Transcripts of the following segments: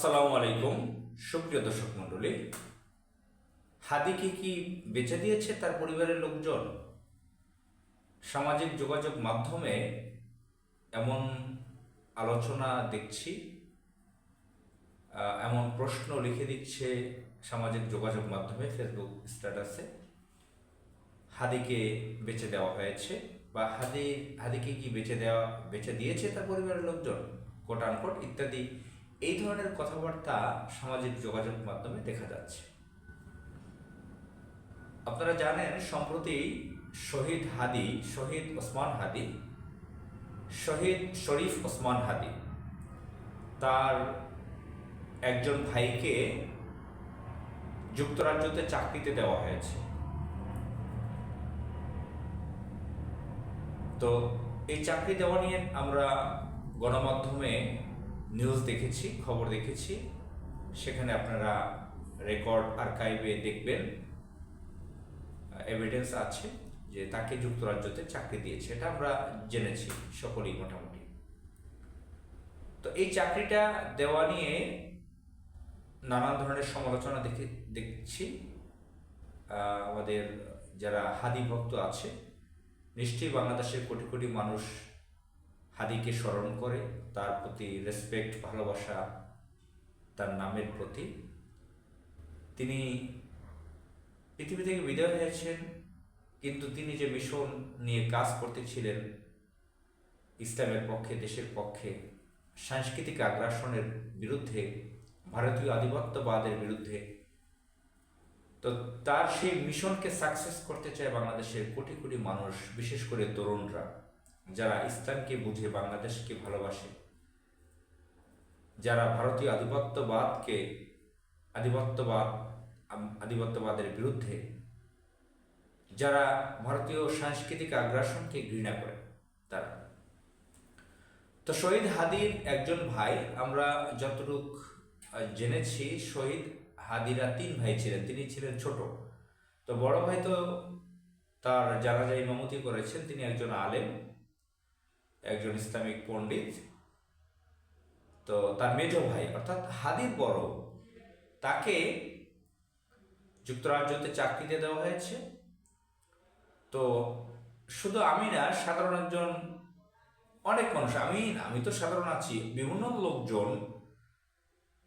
আসসালামু আলাইকুম, সুপ্রিয় দর্শক মণ্ডলী। হাদিকে কি বেঁচে দিয়েছে তার পরিবারের লোকজন? সামাজিক যোগাযোগ মাধ্যমে এমন আলোচনা দেখছি এমন প্রশ্ন লিখে দিচ্ছে সামাজিক যোগাযোগ মাধ্যমে ফেসবুক স্ট্যাটাসে, হাদিকে বেঁচে দেওয়া হয়েছে বা হাদি, হাদিকে কি বেঁচে দেওয়া, বেঁচে দিয়েছে তার পরিবারের লোকজন? কোট আনকোট ইত্যাদি এই ধরনের কথাবার্তা সামাজিক যোগাযোগ মাধ্যমে দেখা যাচ্ছে। আপনারা জানেন, সম্প্রতি শহীদ হাদি, শহীদ ওসমান হাদি, শহীদ শরীফ ওসমান হাদি তার একজন ভাইকে যুক্তরাজ্যতে চাকরিতে দেওয়া হয়েছে। তো এই চাকরি দেওয়া নিয়ে আমরা গণমাধ্যমে নিউজ দেখেছি, খবর দেখেছি। সেখানে আপনারা রেকর্ড আর্কাইভে দেখবেন। এভিডেন্স আছে যে তাকে যুক্তরাজ্যতে চাকরি দিয়েছে। এটা আমরা জেনেছি, সকলেই মোটামুটি। তো এই চাকরিটা দেওয়া নিয়ে নানান ধরনের সমালোচনা দেখে, দেখছি। আমাদের যারা হাদি ভক্ত আছে, নিশ্চয়ই বাংলাদেশের কোটি কোটি মানুষ হাদিকে স্মরণ করে তার প্রতি রেসপেক্ট ভালোবাসা তার নামের প্রতি। তিনি পৃথিবী থেকে বিদায় হয়েছেন কিন্তু তিনি যে মিশন নিয়ে কাজ করতেছিলেন, ইসলামের পক্ষে, দেশের পক্ষে, সাংস্কৃতিক আগ্রাসনের বিরুদ্ধে, ভারতীয় আধিপত্যবাদের বিরুদ্ধে, তো তার সেই মিশনকে সাকসেস করতে চায় বাংলাদেশের কোটি কোটি মানুষ, বিশেষ করে তরুণরা। যারা ইসলামকে বুঝে বাংলাদেশকে ভালোবাসে, যারা ভারতীয় আধিপত্যবাদকে, আধিপত্যবাদ আধিপত্যবাদের বিরুদ্ধে, যারা ভারতীয় সাংস্কৃতিক আগ্রাসনকে ঘৃণা করে তারা। তো শহীদ হাদির একজন ভাই, আমরা যতটুক জেনেছি, শহীদ হাদিরা তিন ভাই ছিলেন, তিনি ছিলেন ছোট। তো বড় ভাই তো তার যারা জানাজা ইমামতি করেছেন, তিনি একজন আলেম। একজন ইসলামিক পণ্ডিত, তো তার মেজ ভাই, অর্থাৎ হাদির বড়, তাকে যুক্তরাজ্যতে চাকরিতে দেওয়া হয়েছে। তো শুধু আমি না, সাধারণ একজন অনেক মানুষ, আমি আমি তো সাধারণ আছি, বিভিন্ন লোকজন,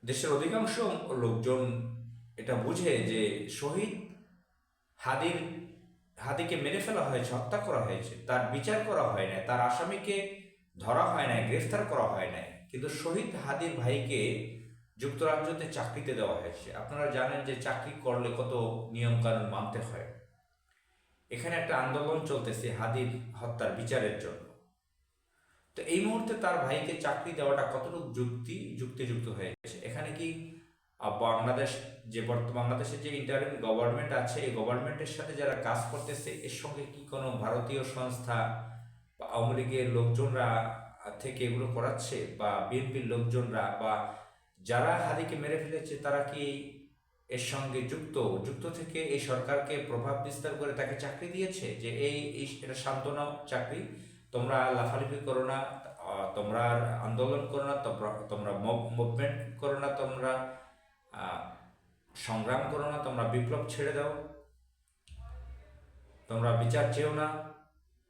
দেশের অধিকাংশ লোকজন এটা বুঝে যে শহীদ হাদির হাদিকে মেরে ফেলা হয়েছে, হত্যা করা হয়েছে, তার বিচার করা হয় না তার আসামিকে ধরা হয় নাই, গ্রেফতার করা হয় নাই। কিন্তু শহীদ হাদির ভাইকে যুক্তরাজ্যতে চাকরিতে দেওয়া হয়েছে। আপনারা জানেন যে চাকরি করলে কত নিয়মকানুন মানতে হয়। এখানে একটা আন্দোলন চলতেছে হাদির হত্যার বিচারের জন্য। তো এই মুহূর্তে তার ভাইকে চাকরি দেওয়াটা কতটুকু যুক্তি, যুক্তিযুক্ত হয়েছে? এখানে কি বাংলাদেশ, যে বর্তমান বাংলাদেশের যে ইন্টারিম গভর্নমেন্ট আছে, এই গভর্নমেন্টের সাথে যারা কাজ করতেছে, এর সঙ্গে কি কোনো ভারতীয় সংস্থা বা আওয়ামী লীগের লোকজনরা থেকে এগুলো করাচ্ছে? বা বিএনপির লোকজনরা বা যারা হাদিকে মেরে ফেলেছে, তারা কি এর সঙ্গে যুক্ত? যুক্ত থেকে এই সরকারকে প্রভাব বিস্তার করে তাকে চাকরি দিয়েছে? যে এই এটা সান্ত্বনা চাকরি, তোমরা লাফালাফি করো না তোমরা আন্দোলন করো না, তোমরা মুভমেন্ট করো না, তোমরা সংগ্রাম করো না, তোমরা বিপ্লব ছেড়ে দাও। তোমরা বিচার চেও না,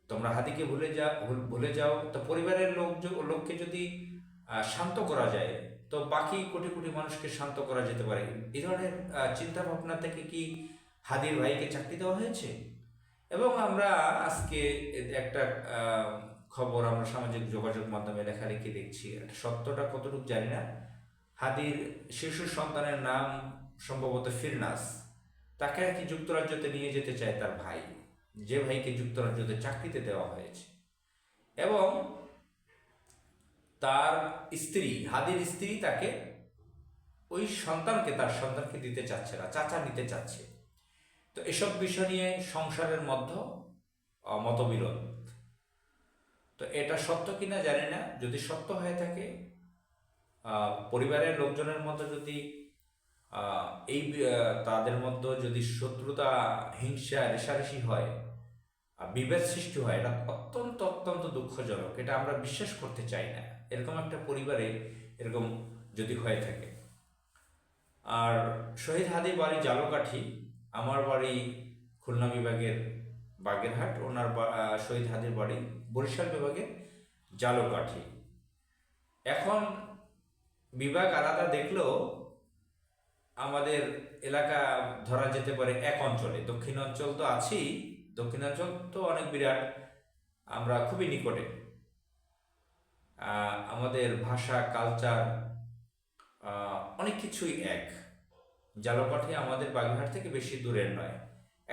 তোমরা হাদিকে ভুলে যা, ভুল- যাও। তো পরিবারের লোক লোককে যদি শান্ত করা যায়, তো বাকি কোটি কোটি মানুষকে শান্ত করা যেতে পারে। এই ধরনের চিন্তা ভাবনা থেকে কি হাদির ভাইকে চাকরি দেওয়া হয়েছে? এবং আমরা আজকে একটা খবর আমরা সামাজিক যোগাযোগ মাধ্যমে লেখালেখি দেখছি। সত্যটা কতটুকু জানি না। হাদির শিশু সন্তানের নাম সম্ভবত ফিরনাস। তাকে আর কি যুক্তরাজ্যতে নিয়ে যেতে চায় তার ভাই। যে ভাইকে যুক্তরাজ্যতে চাকরিতে দেওয়া হয়েছে। এবং তার স্ত্রী, হাদির স্ত্রী তাকে ওই সন্তানকে, তার সন্তানকে দিতে চাচ্ছে না, চাচা নিতে চাচ্ছে। তো এসব বিষয় নিয়ে সংসারের মধ্যে মতবিরোধ। তো এটা সত্য কিনা জানি না। যদি সত্য হয়ে থাকে পরিবারের লোকজনের মধ্যে যদি এই তাদের মধ্যে যদি শত্রুতা, হিংসা, রেশারেশি হয়, আর বিভেদ সৃষ্টি হয়, এটা অত্যন্ত অত্যন্ত দুঃখজনক। এটা আমরা বিশ্বাস করতে চাই না। এরকম একটা পরিবারে এরকম যদি হয়ে থাকে। আর শহীদ হাদি বাড়ি জালকাঠি, আমার বাড়ি খুলনা বিভাগের বাগেরহাট, ওনার শহীদ হাদির বাড়ি বরিশাল বিভাগের জালকাঠি। এখন বিভাগ আলাদা দেখলেও আমাদের এলাকা ধরা যেতে পারে এক অঞ্চলে। দক্ষিণ অঞ্চল তো আছেই দক্ষিণাঞ্চল তো অনেক বিরাট, আমরা খুবই নিকটে। আমাদের ভাষা কালচার অনেক কিছুই এক। জালকাঠি আমাদের বাগেরহাট থেকে বেশি দূরের নয়।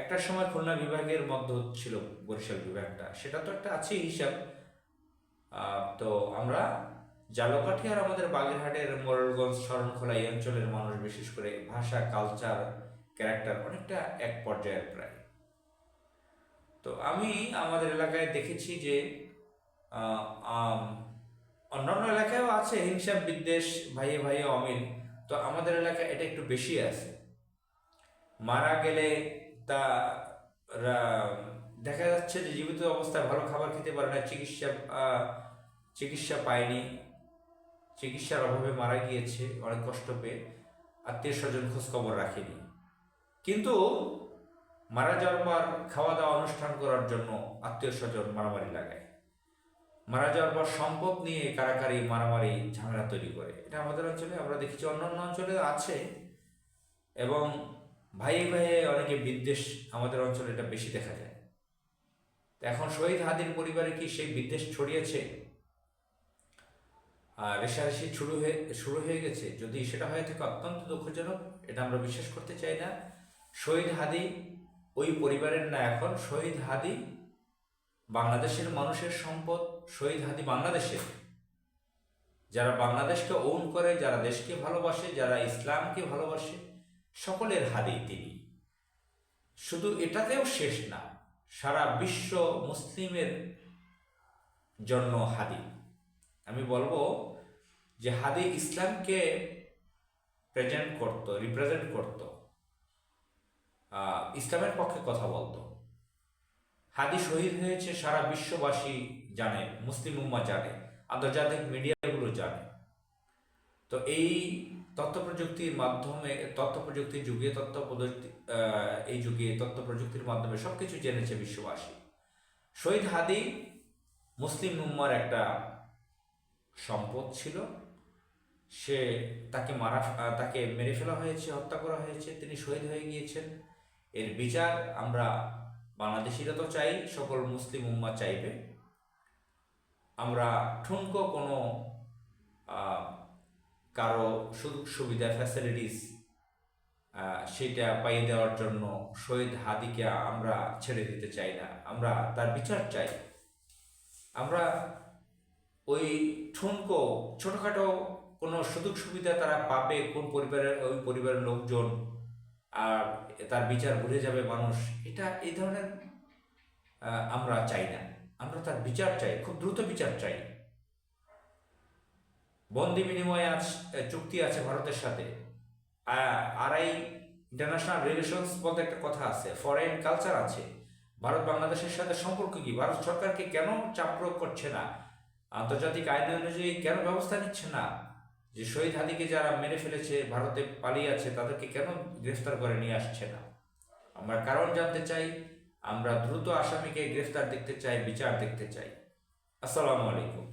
একটা সময় খুলনা বিভাগের মধ্যে ছিল বরিশাল বিভাগটা। সেটা তো একটা আছে হিসাব। তো আমরা জালকাঠি আর আমাদের বাগেরহাটের মোরলগঞ্জ শরণখোলা এই অঞ্চলের মানুষ, বিশেষ করে ভাষা কালচার ক্যারেক্টার অনেকটা এক পর্যায়ের প্রায়। তো আমি আমাদের এলাকায় দেখেছি যে অন্যান্য এলাকায়ও আছে হিংসা, বিদ্বেষ, ভাইয়ে ভাইয়ে অমিল। তো আমাদের এলাকায় এটা একটু বেশি আছে। মারা গেলে তা দেখা যাচ্ছে যে জীবিত অবস্থায় ভালো খাবার খেতে পারে না, চিকিৎসা চিকিৎসা পায়নি। চিকিৎসার অভাবে মারা গিয়েছে, অনেক কষ্ট পেয়ে আত্মীয় স্বজন খোঁজখবর রাখেনি। কিন্তু মারা যাওয়ার পর খাওয়া দাওয়া অনুষ্ঠান করার জন্য আত্মীয় স্বজন মারামারি লাগায়। মারা যাওয়ার পর সম্পদ নিয়ে কারাকারি, মারামারি, ঝামেলা তৈরি করে। এটা আমাদের অঞ্চলে, আমরা দেখেছি অন্যান্য অঞ্চলে আছে। এবং ভাইয়ে ভাইয়ে অনেকে বিদ্বেষ আমাদের অঞ্চলে এটা বেশি দেখা যায়। এখন শহীদ হাদির পরিবারে কি সেই বিদ্বেষ ছড়িয়েছে? রেশারেশি শুরু হয়ে শুরু হয়ে গেছে। যদি সেটা হয়ে থাকে অত্যন্ত দুঃখজনক, এটা আমরা বিশ্বাস করতে চাই না। শহীদ হাদি, ওই পরিবারের না এখন, শহীদ হাদি বাংলাদেশের মানুষের সম্পদ, শহীদ হাদি বাংলাদেশের যারা বাংলাদেশকে ওন করে, যারা দেশকে ভালোবাসে, যারা ইসলামকে ভালোবাসে, সকলের হাদি তিনি। শুধু এটাতেও শেষ না, সারা বিশ্ব মুসলিমের জন্য হাদি। আমি বলব যে হাদি ইসলামকে প্রেজেন্ট করত রিপ্রেজেন্ট করত। ইসলামের পক্ষে কথা বলতো। হাদি শহীদ হয়েছে সারা বিশ্ববাসী জানে, মুসলিম উম্মা জানে, আন্তর্জাতিক মিডিয়াগুলো জানে। তো এই তথ্য প্রযুক্তির মাধ্যমে তথ্য প্রযুক্তির যুগে তথ্য প্রযুক্তি এই যুগে তথ্য প্রযুক্তির মাধ্যমে সবকিছু জেনেছে বিশ্ববাসী। শহীদ হাদি মুসলিম উম্মার একটা সম্পদ ছিল। সে তাকে মারা, তাকে মেরে ফেলা হয়েছে, হত্যা করা হয়েছে, তিনি শহীদ হয়ে গিয়েছেন। এর বিচার আমরা বাংলাদেশিরা তো চাই, সকল মুসলিম উম্মা চাইবে। আমরা ঠুনকো কোনো কারও সুযোগ সুবিধা ফ্যাসিলিটিস সেটা পাইয়ে দেওয়ার জন্য শহীদ হাদিকে আমরা ছেড়ে দিতে চাই না। আমরা তার বিচার চাই। আমরা ওই ঠুনকো, ছোটোখাটো কোনো সুযোগ সুবিধা তারা পাবে কোন পরিবারের, ওই পরিবারের লোকজন, আর তার বিচার ভুলে যাবে মানুষ, এটা এই ধরনের আমরা চাই না। আমরা তার বিচার চাই, খুব দ্রুত বিচার চাই। বন্দি বিনিময় আজ চুক্তি আছে ভারতের সাথে। আর এই ইন্টারন্যাশনাল রিলেশনস বলতে একটা কথা আছে ফরেন কালচার আছে। ভারত বাংলাদেশের সাথে সম্পর্ক কি? ভারত সরকারকে কেন চাপ প্রয়োগ করছে না? আন্তর্জাতিক আইন অনুযায়ী কেন ব্যবস্থা নিচ্ছে না? যে শহীদ হাদিকে যারা মেরে ফেলেছে, ভারতে পালিয়ে আছে, তাদেরকে কেন গ্রেফতার করে নিয়ে আসছে না? আমরা কারণ জানতে চাই, আমরা দ্রুত আসামিকে গ্রেফতার দেখতে চাই, বিচার দেখতে চাই। আসসালামু আলাইকুম।